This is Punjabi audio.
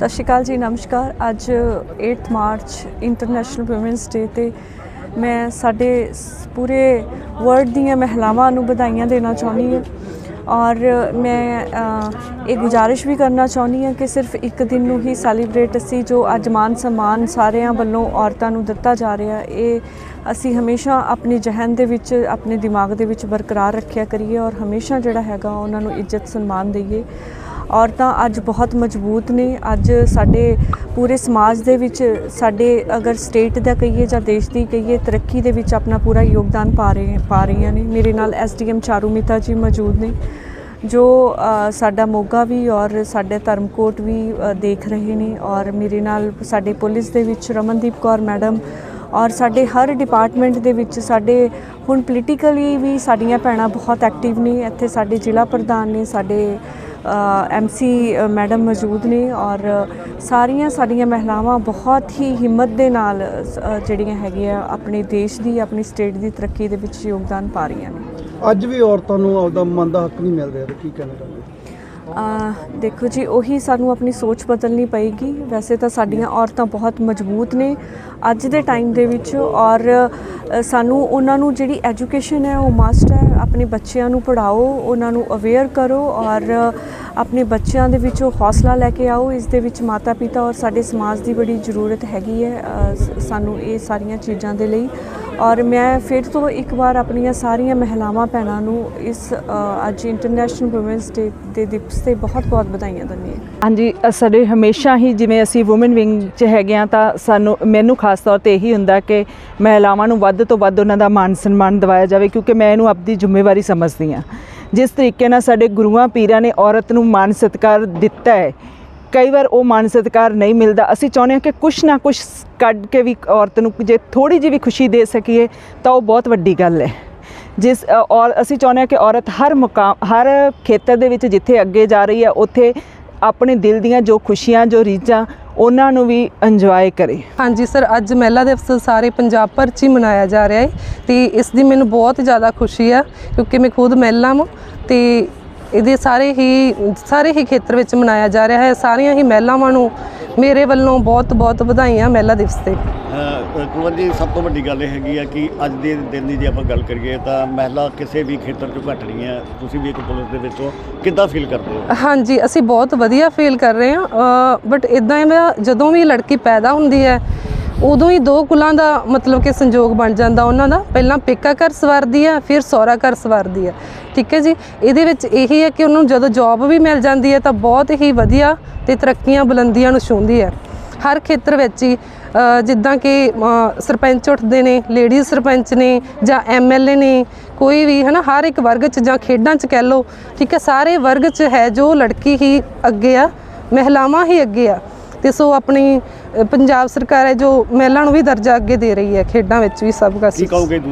ਸਤਿ ਸ਼੍ਰੀ ਅਕਾਲ ਜੀ, ਨਮਸਕਾਰ। ਅੱਜ 8th ਮਾਰਚ ਇੰਟਰਨੈਸ਼ਨਲ ਵੂਮਨਸ ਡੇ ਤੇ ਮੈਂ ਸਾਡੇ ਸ- ਪੂਰੇ ਵਰਲਡ ਦੀਆਂ ਮਹਿਲਾਵਾਂ ਨੂੰ ਵਧਾਈਆਂ ਦੇਣਾ ਚਾਹੁੰਦੀ ਹਾਂ। ਔਰ ਮੈਂ ਇਹ ਗੁਜ਼ਾਰਿਸ਼ ਵੀ ਕਰਨਾ ਚਾਹੁੰਦੀ ਹਾਂ ਕਿ ਸਿਰਫ ਇੱਕ ਦਿਨ ਨੂੰ ਹੀ ਸੈਲੀਬ੍ਰੇਟ ਅਸੀਂ ਜੋ ਅੱਜ ਮਾਨ ਸਨਮਾਨ ਸਾਰਿਆਂ ਵੱਲੋਂ ਔਰਤਾਂ ਨੂੰ ਦਿੱਤਾ ਜਾ ਰਿਹਾ, ਇਹ ਅਸੀਂ ਹਮੇਸ਼ਾ ਆਪਣੇ ਜਹਨ ਦੇ ਵਿੱਚ, ਆਪਣੇ ਦਿਮਾਗ ਦੇ ਵਿੱਚ ਬਰਕਰਾਰ ਰੱਖਿਆ ਕਰੀਏ ਔਰ ਹਮੇਸ਼ਾ ਜਿਹੜਾ ਹੈਗਾ ਉਹਨਾਂ ਨੂੰ ਇੱਜ਼ਤ ਸਨਮਾਨ ਦਈਏ। ਔਰਤਾਂ ਅੱਜ ਬਹੁਤ ਮਜ਼ਬੂਤ ਨੇ। ਅੱਜ ਸਾਡੇ ਪੂਰੇ ਸਮਾਜ ਦੇ ਵਿੱਚ ਸਾਡੇ ਅਗਰ ਸਟੇਟ ਦਾ ਕਹੀਏ ਜਾਂ ਦੇਸ਼ ਦੀ ਕਹੀਏ, ਤਰੱਕੀ ਦੇ ਵਿੱਚ ਆਪਣਾ ਪੂਰਾ ਯੋਗਦਾਨ ਪਾ ਰਹੇ ਪਾ ਰਹੀਆਂ ਨੇ। ਮੇਰੇ ਨਾਲ ਐਸਡੀਐਮ ਚਾਰੂਮਿਤਾ ਜੀ ਮੌਜੂਦ ਨੇ, ਜੋ ਸਾਡਾ ਮੋਗਾ ਵੀ ਔਰ ਸਾਡੇ ਧਰਮਕੋਟ ਵੀ ਦੇਖ ਰਹੇ ਨੇ ਔਰ ਮੇਰੇ ਨਾਲ ਸਾਡੇ ਪੁਲਿਸ ਦੇ ਵਿੱਚ ਰਮਨਦੀਪ ਕੌਰ ਮੈਡਮ ਔਰ ਸਾਡੇ ਹਰ ਡਿਪਾਰਟਮੈਂਟ ਦੇ ਵਿੱਚ ਸਾਡੇ ਹੁਣ ਪੋਲੀਟੀਕਲੀ ਵੀ ਸਾਡੀਆਂ ਭੈਣਾਂ ਬਹੁਤ ਐਕਟਿਵ ਨੇ। ਇੱਥੇ ਸਾਡੇ ਜ਼ਿਲ੍ਹਾ ਪ੍ਰਧਾਨ ਨੇ, ਸਾਡੇ ਐਮਸੀ ਮੈਡਮ ਮੌਜੂਦ ਨੇ ਔਰ ਸਾਰੀਆਂ ਸਾਡੀਆਂ ਮਹਿਲਾਵਾਂ ਬਹੁਤ ਹੀ ਹਿੰਮਤ ਦੇ ਨਾਲ ਜਿਹੜੀਆਂ ਹੈਗੀਆਂ ਆਪਣੇ ਦੇਸ਼ ਦੀ ਆਪਣੀ ਸਟੇਟ ਦੀ ਤਰੱਕੀ ਦੇ ਵਿੱਚ ਯੋਗਦਾਨ ਪਾ ਰਹੀਆਂ ਨੇ। ਅੱਜ ਵੀ ਔਰਤਾਂ ਨੂੰ ਆਪਦਾ ਮਨ ਦਾ ਹੱਕ ਨਹੀਂ ਮਿਲ ਰਿਹਾ ਕੀ ਕਹਿਣਾ ਚਾਹੁੰਦੇ? ਦੇਖੋ ਜੀ ਉਹੀ ਸਾਨੂੰ ਆਪਣੀ ਸੋਚ ਬਦਲਣੀ ਪਏਗੀ। ਵੈਸੇ ਤਾਂ ਸਾਡੀਆਂ ਔਰਤਾਂ ਬਹੁਤ ਮਜ਼ਬੂਤ ਨੇ ਅੱਜ ਦੇ ਟਾਈਮ ਦੇ ਵਿੱਚ ਔਰ ਸਾਨੂੰ ਉਹਨਾਂ ਨੂੰ ਜਿਹੜੀ ਐਜੂਕੇਸ਼ਨ ਹੈ ਉਹ ਮਸਟ ਹੈ। ਆਪਣੇ ਬੱਚਿਆਂ ਨੂੰ ਪੜ੍ਹਾਓ ਉਹਨਾਂ ਨੂੰ ਅਵੇਅਰ ਕਰੋ ਔਰ ਆਪਣੇ ਬੱਚਿਆਂ ਦੇ ਵਿੱਚ ਉਹ ਹੌਸਲਾ ਲੈ ਕੇ ਆਓ, ਇਸ ਦੇ ਵਿੱਚ ਮਾਤਾ ਪਿਤਾ ਔਰ ਸਾਡੇ ਸਮਾਜ ਦੀ ਬੜੀ ਜ਼ਰੂਰਤ ਹੈਗੀ ਹੈ ਸਾਨੂੰ ਇਹ ਸਾਰੀਆਂ ਚੀਜ਼ਾਂ ਦੇ ਲਈ। ਔਰ ਮੈਂ ਫਿਰ ਤੋਂ ਇੱਕ ਵਾਰ ਆਪਣੀਆਂ ਸਾਰੀਆਂ ਮਹਿਲਾਵਾਂ ਭੈਣਾਂ ਨੂੰ ਇਸ ਅੱਜ ਇੰਟਰਨੈਸ਼ਨਲ ਵੂਮਨਸ ਡੇ ਦੇ ਦਿਵਸ ਤੇ ਬਹੁਤ-ਬਹੁਤ ਵਧਾਈਆਂ ਦਿੰਦੀ ਹਾਂ। ਹਾਂਜੀ ਸਾਡੇ ਹਮੇਸ਼ਾ ਹੀ ਜਿਵੇਂ ਅਸੀਂ ਔਮਨ ਵਿੰਗ 'ਚ ਹੈਗੇ ਆ ਤਾਂ ਸਾਨੂੰ, ਮੈਨੂੰ ਖਾਸ ਤੌਰ ਤੇ ਇਹੀ ਹੁੰਦਾ ਕਿ ਮਹਿਲਾਵਾਂ ਨੂੰ ਵੱਧ ਤੋਂ ਵੱਧ ਉਹਨਾਂ ਦਾ ਮਾਨ ਸਨਮਾਨ ਦਿਵਾਇਆ ਜਾਵੇ ਕਿਉਂਕਿ ਮੈਂ ਇਹਨੂੰ ਆਪਣੀ ਜ਼ਿੰਮੇਵਾਰੀ ਸਮਝਦੀ ਹਾਂ। ਜਿਸ ਤਰੀਕੇ ਨਾਲ ਸਾਡੇ ਗੁਰੂਆਂ, ਪੀਰਾਂ ਨੇ ਔਰਤ ਨੂੰ ਮਾਨ ਸਤਿਕਾਰ ਦਿੱਤਾ ਹੈ। ਕਈ ਵਾਰ ਉਹ ਮਾਨ ਸਤਿਕਾਰ ਨਹੀਂ ਮਿਲਦਾ। ਅਸੀਂ ਚਾਹੁੰਦੇ ਹਾਂ ਕਿ ਕੁਛ ਨਾ ਕੁਛ ਕੱਢ ਕੇ ਵੀ ਔਰਤ ਨੂੰ ਜੇ ਥੋੜੀ ਜਿਹੀ ਵੀ ਖੁਸ਼ੀ ਦੇ ਸਕੀਏ, ਤਾਂ ਉਹ ਬਹੁਤ ਵੱਡੀ ਗੱਲ ਹੈ। ਜਿਸ ਔਰ ਅਸੀਂ ਚਾਹੁੰਦੇ ਹਾਂ ਕਿ ਔਰਤ ਹਰ ਮੁਕਾਮ ਹਰ ਖੇਤਰ ਦੇ ਵਿੱਚ ਜਿੱਥੇ ਅੱਗੇ ਜਾ ਰਹੀ ਹੈ, ਉੱਥੇ ਆਪਣੇ ਦਿਲ ਦੀਆਂ ਜੋ ਖੁਸ਼ੀਆਂ, ਜੋ ਰੀਝਾਂ ਉਹਨਾਂ ਨੂੰ ਵੀ ਇੰਜੋਏ ਕਰੇ। ਹਾਂਜੀ ਸਰ, ਅੱਜ ਮਹਿਲਾ ਦਿਵਸ ਸਾਰੇ ਪੰਜਾਬ ਭਰ 'ਚ ਹੀ ਮਨਾਇਆ ਜਾ ਰਿਹਾ ਹੈ ਤੇ ਇਸ ਦੀ ਮੈਨੂੰ ਬਹੁਤ ਜ਼ਿਆਦਾ ਖੁਸ਼ੀ ਆ ਕਿਉਂਕਿ ਮੈਂ ਖੁਦ ਮਹਿਲਾ ਹਾਂ ਤੇ ਇਹਦੇ ਸਾਰੇ ਹੀ ਸਾਰੇ ਹੀ ਖੇਤਰ ਵਿੱਚ ਮਨਾਇਆ ਜਾ ਰਿਹਾ ਹੈ। ਸਾਰੀਆਂ ਹੀ ਮਹਿਲਾਵਾਂ ਨੂੰ ਮੇਰੇ ਵੱਲੋਂ ਬਹੁਤ ਬਹੁਤ ਵਧਾਈਆਂ ਮਹਿਲਾ ਦਿਵਸ ਤੇ। ਕੁਲਵੰਤ ਜੀ ਸਭ ਤੋਂ ਵੱਡੀ ਗੱਲ ਇਹ ਹੈਗੀ ਆ ਕਿ ਅੱਜ ਦੇ ਦਿਨ ਦੀ ਜੇ ਆਪਾਂ ਗੱਲ ਕਰੀਏ ਤਾਂ ਮਹਿਲਾ ਕਿਸੇ ਵੀ ਖੇਤਰ 'ਚੋਂ ਘੱਟ ਨਹੀਂ ਹੈ। ਤੁਸੀਂ ਵੀ ਇੱਕ ਪੁਲਿਸ ਦੇ ਵਿੱਚੋਂ ਕਿੱਦਾਂ ਫੀਲ ਕਰਦੇ ਹੋ? ਹਾਂਜੀ ਅਸੀਂ ਬਹੁਤ ਵਧੀਆ ਫੀਲ ਕਰ ਰਹੇ ਹਾਂ। ਬਟ ਇਦਾਂ ਹੈ ਜਦੋਂ ਵੀ ਲੜਕੀ ਪੈਦਾ ਹੁੰਦੀ ਹੈ ਉਦੋਂ ਹੀ ਦੋ ਕੁਲਾਂ ਦਾ ਮਤਲਬ ਕਿ ਸੰਜੋਗ ਬਣ ਜਾਂਦਾ ਉਹਨਾਂ ਦਾ। ਪਹਿਲਾਂ ਪੇਕਾ ਘਰ ਸਵਾਰਦੀ ਹੈ ਫਿਰ ਸਹੁਰਾ ਘਰ ਸਵਾਰਦੀ ਹੈ। ਠੀਕ ਹੈ ਜੀ? ਇਹਦੇ ਵਿੱਚ ਇਹੀ ਹੈ ਕਿ ਉਹਨੂੰ ਜਦੋਂ ਜੌਬ ਵੀ ਮਿਲ ਜਾਂਦੀ ਹੈ ਤਾਂ ਬਹੁਤ ਹੀ ਵਧੀਆ ਤੇ ਤਰੱਕੀਆਂ ਬੁਲੰਦੀਆਂ ਨੂੰ ਛੂੰਹਦੀ ਹੈ। ਹਰ ਖੇਤਰ ਵਿੱਚ ਹੀ ਜਿੱਦਾਂ ਕਿ ਸਰਪੰਚ ਉੱਠਦੇ ਨੇ ਲੇਡੀਜ਼ ਸਰਪੰਚ ਨੇ ਜਾਂ ਐਮਐਲਏ ਨੇ, ਕੋਈ ਵੀ ਹੈ ਨਾ ਹਰ ਇੱਕ ਵਰਗ 'ਚ ਜਾਂ ਖੇਡਾਂ 'ਚ ਕਹਿ ਲਓ, ਠੀਕ ਹੈ, ਸਾਰੇ ਵਰਗ 'ਚ ਹੈ ਜੋ ਲੜਕੀ ਹੀ ਅੱਗੇ ਆ, ਮਹਿਲਾਵਾਂ ਹੀ ਅੱਗੇ ਆ। ਤੇ ਸੋ ਆਪਣੀ ਪੰਜਾਬ ਸਰਕਾਰ ਹੈ ਜੋ ਮਹਿਲਾ ਨੂੰ ਵੀ ਦਰਜਾ ਅੱਗੇ ਦੇ ਰਹੀ ਹੈ, ਖੇਡਾਂ ਵਿੱਚ ਵੀ ਸਭ ਕੀ